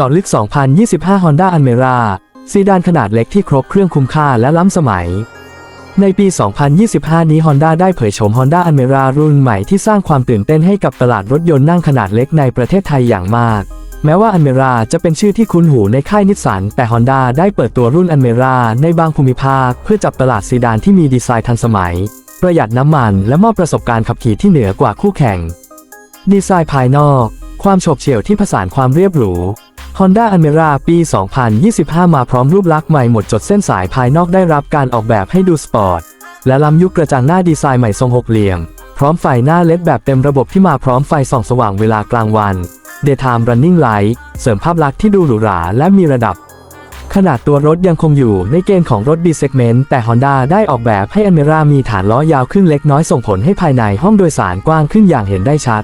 จาะลึก 2025 Honda Almera ซีดานขนาดเล็กที่ครบเครื่องคุ้มค่าและล้ำสมัย ในปี 2025 นี้ Honda ได้เผยโฉม Honda Almera รุ่นใหม่ที่สร้างความตื่นเต้นให้กับตลาดรถยนต์นั่งขนาดเล็กในประเทศไทยอย่างมาก แม้ว่า Almera จะเป็นชื่อที่คุ้นหูในค่ายนิสสันแต่ Honda ได้เปิดตัวรุ่น Almera ในบางภูมิภาค เพื่อจับตลาดซีดานที่มีดีไซน์ทันสมัย ประหยัดน้ำมัน และมอบประสบการณ์ขับขี่ที่เหนือกว่าคู่แข่ง ดีไซน์ภายนอก ความโฉบเฉี่ยวที่ผสานความเรียบหรู Honda a m e r a ปี 2025 มาพร้อมรูปลักษณ์ใหม่หมดจดเส้นสายภายนอกได้รับการออกแบบให้ดูสปอร์ต และล้ำยุคกระจังหน้าดีไซน์ใหม่ทรงหกเหลี่ยม พร้อมไฟหน้าเลดแบบเต็มระบบที่มาพร้อมไฟส่องสว่างเวลากลางวัน Daytime Running Light เสริมภาพลักษณ์ที่ดูหรูหราและมีระดับ ขนาดตัวรถยังคงอยู่ในเกณฑ์ของรถ B segment แต่ Honda ได้ออกแบบให้ a m e r a มีฐานล้อยาวขึ้นเล็กน้อยส่งผลให้ภายในห้องโดยสารกว้างขึ้นอย่างเห็นได้ชัด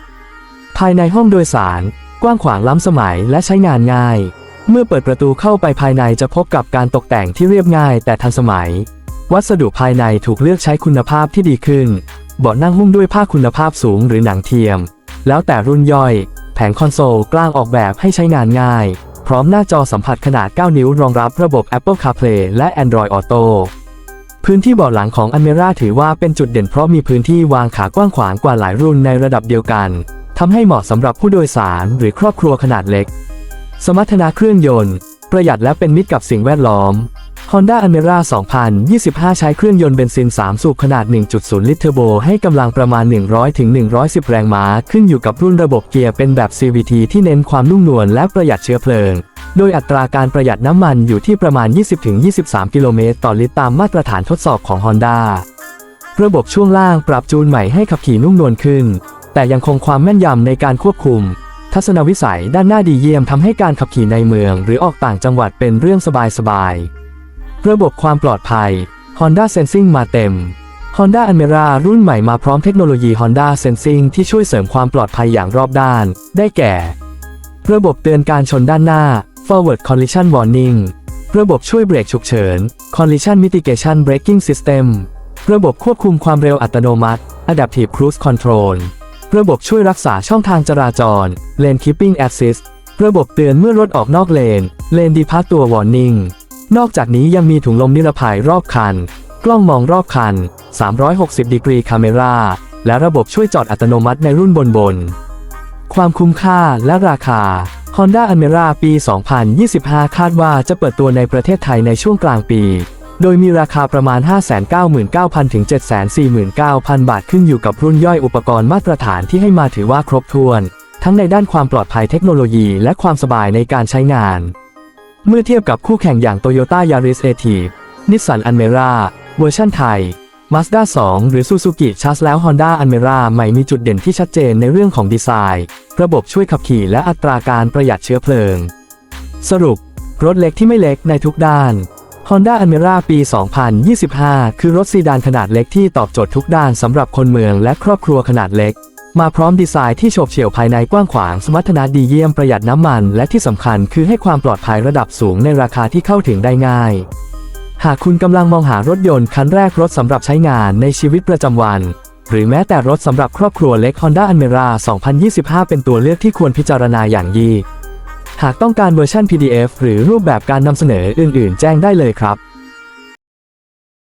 ภายในห้องโดยสาร กว้างขวางล้ำสมัยและใช้งานง่าย เมื่อเปิดประตูเข้าไปภายในจะพบกับการตกแต่งที่เรียบง่ายแต่ทันสมัย วัสดุภายในถูกเลือกใช้คุณภาพที่ดีขึ้น เบาะนั่งหุ้มด้วยผ้าคุณภาพสูงหรือหนังเทียม แล้วแต่รุ่นย่อย แผงคอนโซลกลางออกแบบให้ใช้งานง่าย พร้อมหน้าจอสัมผัสขนาด 9 นิ้วรองรับระบบ Apple CarPlay และ Android Auto พื้นที่เบาะหลังของ Almera ถือว่าเป็นจุดเด่นเพราะมีพื้นที่วางขากว้างขวางกว่าหลายรุ่นในระดับเดียวกัน ทำให้เหมาะสำหรับผู้โดยสารหรือครอบครัวขนาดเล็ก สมรรถนะเครื่องยนต์ ประหยัดและเป็นมิตรกับสิ่งแวดล้อม Honda a m e r a 2025 ใช้เครื่องยนต์เบนซิน 3 สูบขนาด 1.0 ลิตรเทอร์โบ ให้กำลังประมาณ 100-110 แรงม้า ขึ้นอยู่กับรุ่นระบบเกียร์เป็นแบบ CVT ที่เน้นความนุ่มนวลและประหยัดเชื้อเพลิง โดยอัตราการประหยัดน้ำมันอยู่ที่ประมาณ 20-23 กิโลเมตรต่อลิตรตามมาตรฐานทดสอบของ Honda ระบบช่วงล่างปรับจูนใหม่ให้ขับขี่นุ่มนวลขึ้น แต่ยังคงความแม่นยำในการควบคุม ทัศนวิสัยด้านหน้าดีเยี่ยมทำให้การขับขี่ในเมืองหรือออกต่างจังหวัดเป็นเรื่องสบายๆ ระบบความปลอดภัย Honda Sensing มาเต็ม Honda a m e r a รุ่นใหม่มาพร้อมเทคโนโลยี Honda Sensing ที่ช่วยเสริมความปลอดภัยอย่างรอบด้าน ได้แก่ ระบบเตือนการชนด้านหน้า Forward Collision Warning ระบบช่วยเบรกฉุกเฉิน Collision Mitigation Braking System ระบบควบคุมความเร็วอัตโนมัติ Adaptive Cruise Control ระบบช่วยรักษาช่องทางจราจร Lane Keeping Assist ระบบเตือนเมื่อรถออกนอกเลน Lane Departure Warning นอกจากนี้ยังมีถุงลมนิรภัยรอบคัน กล้องมองรอบคัน 360ดีกรีคาเมราและระบบช่วยจอดอัตโนมัติในรุ่นบนบน ความคุ้มค่าและราคา Honda a m e r a ปี 2025 คาดว่าจะเปิดตัวในประเทศไทยในช่วงกลางปี โดยมีราคาประมาณ 599,000 ถึง 749,000 บาทขึ้นอยู่กับรุ่นย่อยอุปกรณ์มาตรฐานที่ให้มาถือว่าครบถ้วน ทั้งในด้านความปลอดภัยเทคโนโลยีและความสบายในการใช้งาน เมื่อเทียบกับคู่แข่งอย่าง Toyota Yaris a t i v Nissan Almera เวอร์ชันไทย Mazda 2 หรือ Suzuki c h a s แล้ว Honda Almera ใหม่มีจุดเด่นที่ชัดเจนในเรื่องของดีไซน์ ระบบช่วยขับขี่และอัตราการประหยัดเชื้อเพลิง สรุป รถเล็กที่ไม่เล็กในทุกด้าน Honda Almera ปี 2025 คือรถซีดานขนาดเล็กที่ตอบโจทย์ทุกด้านสำหรับคนเมืองและครอบครัวขนาดเล็ก มาพร้อมดีไซน์ที่โฉบเฉี่ยวภายในกว้างขวาง สมรรถนะดีเยี่ยมประหยัดน้ำมัน และที่สำคัญคือให้ความปลอดภัยระดับสูงในราคาที่เข้าถึงได้ง่าย หากคุณกำลังมองหารถยนต์คันแรกรถสำหรับใช้งานในชีวิตประจำวัน หรือแม้แต่รถสำหรับครอบครัวเล็ก Honda Almera 2025 เป็นตัวเลือกที่ควรพิจารณาอย่างยิ่งากต้องการเวอร์ชัน PDF หรือรูปแบบการนำเสนออื่น ๆ แจ้งได้เลยครับ